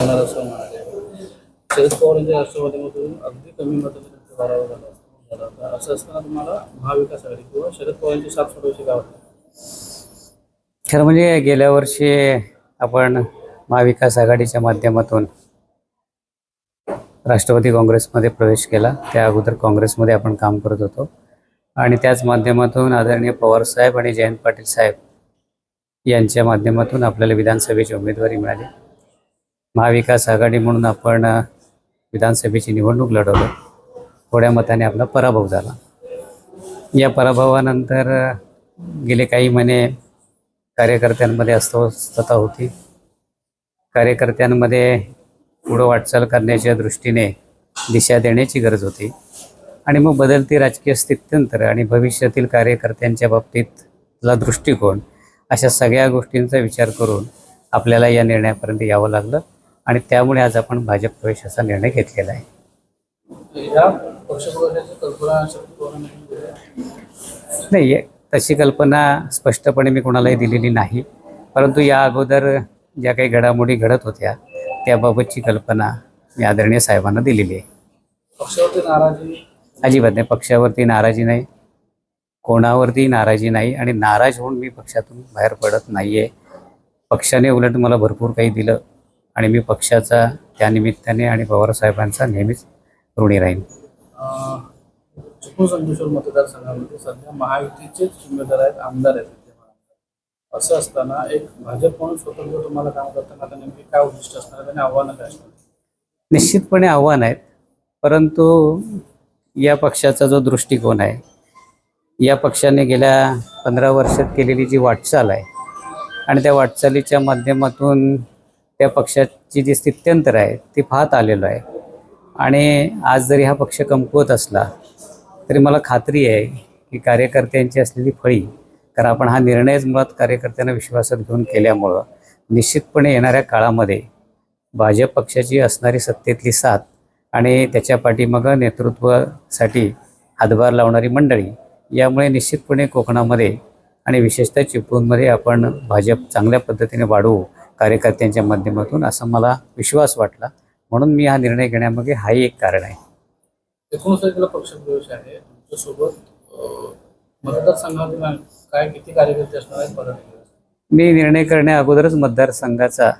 होणार असं म्हणाले. शरद पवार यांच्या राष्ट्रवादीमधून अगदी कमी मतांनी पराभव झाला झाला. होता असं असताना तुम्हाला महाविकास आघाडी किंवा शरद पवारांची साथ सोडवायची का वाटतं? खरं म्हणजे गेल्या वर्षी आपण महाविकास आघाडीच्या माध्यमातून राष्ट्रवादी काँग्रेसमध्ये प्रवेश केला. त्या अगोदर काँग्रेसमध्ये आपण काम करत होतो. आणि त्याच माध्यमातून आदरणीय पवारसाहेब आणि जयंत पाटील साहेब यांच्या माध्यमातून आपल्याला विधानसभेची उमेदवारी मिळाली. महाविकास आघाडी म्हणून आपण विधानसभेची निवडणूक लढवलो. थोड्या मताने आपला पराभव झाला. या पराभवानंतर गेले काही महिने कार्यकर्त्यांमध्ये अस्वस्थता होती. कार्यकर्त्यांमध्ये पुढं वाटचाल करण्याच्या दृष्टीने दिशा देण्याची गरज होती. आणि मग बदलती राजकीय स्थित्यंतर आणि भविष्यातील कार्यकर्त्यांच्या बाबतीतला दृष्टिकोन अशा सगळ्या गोष्टींचा विचार करून आपल्याला या निर्णयापर्यंत यावं लागलं. आणि त्यामुळे आज आपण भाजप प्रवेशाचा निर्णय घेतलेला आहे. नाही ये- तशी कल्पना स्पष्टपणे मी कोणालाही दिलेली नाही. परंतु या अगोदर ज्या काही घडामोडी घडत होत्या त्याबाबतची कल्पना मी आदरणीय साहेबांना दिलेली आहे. पक्षावरती नाराजी? अजिबात नाही पक्षावरती नाराजी नाही कोणावरती नाराजी नाही आणि नाराज होऊन मी पक्षातून बाहेर पडत नाही आहे पक्षाने उलट मला भरपूर काही दिलं. आणि मी पक्षाचा त्या निमित्ताने आणि पवारसाहेबांचा नेहमीच ऋणी राहीन चिपळूण संकेश्वर मतदारसंघामध्ये सध्या महायुतीचेच उमेदवार आहेत आमदार आहेत. असं असताना एक भाजप म्हणून स्वतंत्र तुम्हाला काम करताना आता नेमकी काय उद्दिष्ट असणार आणि आव्हानं काय असणार निश्चितपणे आव्हान आहेत परंतु या पक्षाचा जो दृष्टिकोन आहे या पक्षाने गेल्या पंधरा वर्षात केलेली जी वाटचाल आहे आणि त्या वाटचालीच्या माध्यमातून त्या पक्षाची जी स्थित्यंतर आहे ती पाहत आलेलो आहे. आणि आज जरी हा पक्ष कमकुवत असला तरी मला खात्री आहे की कार्यकर्त्यांची असलेली फळी कारण आपण हा निर्णयच मुळात कार्यकर्त्यांना विश्वासात घेऊन केल्यामुळं निश्चितपणे येणाऱ्या काळामध्ये भाजप पक्षाची असणारी सत्तेतली साथ आणि त्याच्या पाठीमागं नेतृत्वासाठी हातभार लावणारी मंडळी यामुळे निश्चितपणे कोकणामध्ये आणि विशेषतः चिपळूणमध्ये आपण भाजप चांगल्या पद्धतीने वाढवू कार्यकर्त्यांच्या माध्यमातून असा मला विश्वास वाटला. म्हणून मी हा निर्णय घेण्यामागे हाही एक कारण आहे. आहे. तुमच्यासोबत मतदारसंघातील काय किती कार्यकर्ते असणार आहेत मी निर्णय करण्या अगोदरच मतदारसंघाचा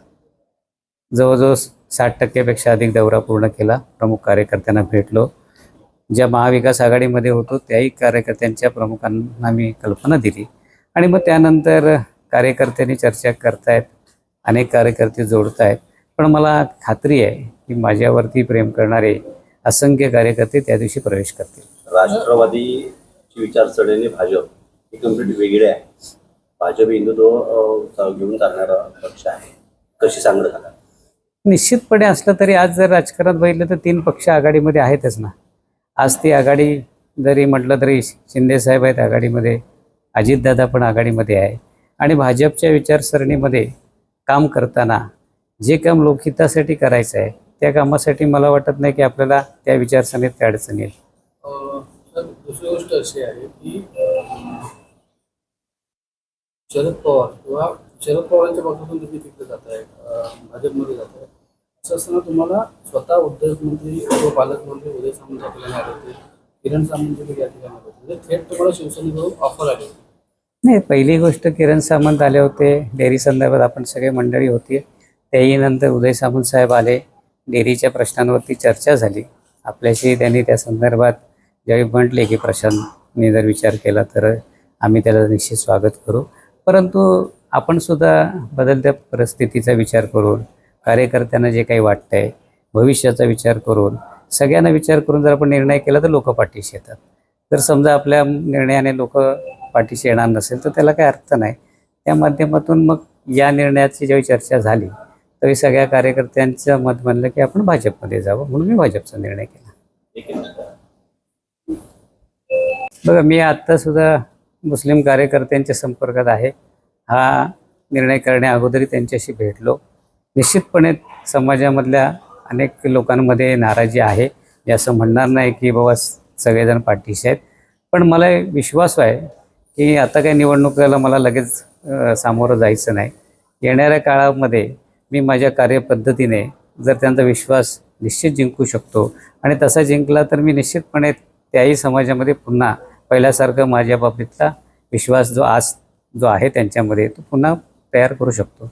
जवळजवळ साठ टक्क्यापेक्षा अधिक दौरा पूर्ण केला. प्रमुख कार्यकर्त्यांना भेटलो. ज्या महाविकास आघाडीमध्ये होतो त्याही कार्यकर्त्यांच्या प्रमुखांना मी कल्पना दिली. आणि मग त्यानंतर कार्यकर्त्यांनी चर्चा करतायत. अनेक कार्यकर्ते जोडत आहेत पण मला खात्री आहे की माझ्यावरती प्रेम करणारे असंख्य कार्यकर्ते त्या दिवशी प्रवेश करतील. राष्ट्रवादीची विचारसरणी भाजप ही कंप्लीट वेगळी आहे. भाजप हिंदुत्व घेऊन चालणारा पक्ष आहे. कशी सांगड झाला निश्चितपणे असलं तरी आज जर राजकारणात बघितलं तर तीन पक्ष आघाडीमध्ये आहेतच ना. आज ती आघाडी जरी म्हटलं तरी शिंदे साहेब आहेत आघाडीमध्ये अजितदादा पण आघाडीमध्ये आहे. आणि भाजपच्या विचारसरणीमध्ये काम करताना जे काम लोकहितासाठी करायचं आहे त्या कामासाठी मला वाटत नाही की आपल्याला त्या विचारसरणीत त्या अडचण येईल दुसरी गोष्ट अशी आहे की शरद पवार किंवा शरद पवारांच्या पक्षातून तुम्ही तिकडे जात आहे भाजपमध्ये जात आहे. असं असताना तुम्हाला स्वतः उद्योगमंत्री व पालकमंत्री उदय सामंत आपल्याला आले होते किरण सामंत या ठिकाणी आले होते म्हणजे थेट तुम्हाला शिवसेनेकडून ऑफर आली होती. नाही पहिली गोष्ट किरण सामंत आले होते. डेअरी संदर्भात आपण सगळे मंडळी होती. त्याही नंतर उदय सामंत साहेब आले. डेअरीच्या प्रश्नांवरती चर्चा झाली. आपल्याशी त्यांनी त्या संदर्भात ज्यावेळी म्हटले की प्रशांतने जर विचार केला तर आम्ही त्याला निश्चित स्वागत करू. परंतु आपण सुद्धा बदलत्या परिस्थितीचा विचार करून कार्यकर्त्यांना जे काही वाटतंय भविष्याचा विचार करून सगळ्यांना विचार करून जर आपण निर्णय केला तर लोक पाठीशी येतात. तर समजा आपल्या निर्णयाने लोक पाठीशी येणार नसेल तर त्याला काही अर्थ नाही. त्या माध्यमातून मग या निर्णयाची ज्यावेळी चर्चा झाली तरी सगळ्या कार्यकर्त्यांचं मत म्हणलं की आपण भाजपमध्ये जावं म्हणून मी भाजपचा निर्णय केला. बघा मी आत्तासुद्धा मुस्लिम कार्यकर्त्यांच्या संपर्कात आहे. हा निर्णय करण्या अगोदरही त्यांच्याशी भेटलो. निश्चितपणे समाजामधल्या अनेक लोकांमध्ये नाराजी आहे. मी असं म्हणणार नाही की बाबा सगळेजण पाठीशी आहेत. पण मला विश्वास आहे की आता काही निवडणुकीला मला लगेच सामोरं जायचं नाही. येणाऱ्या काळामध्ये मी माझ्या कार्यपद्धतीने जर त्यांचा विश्वास निश्चित जिंकू शकतो आणि तसा जिंकला तर मी निश्चितपणे त्याही समाजामध्ये पुन्हा पहिल्यासारखं माझ्या बाबतीतला विश्वास जो आज जो आहे त्यांच्यामध्ये तो पुन्हा तयार करू शकतो.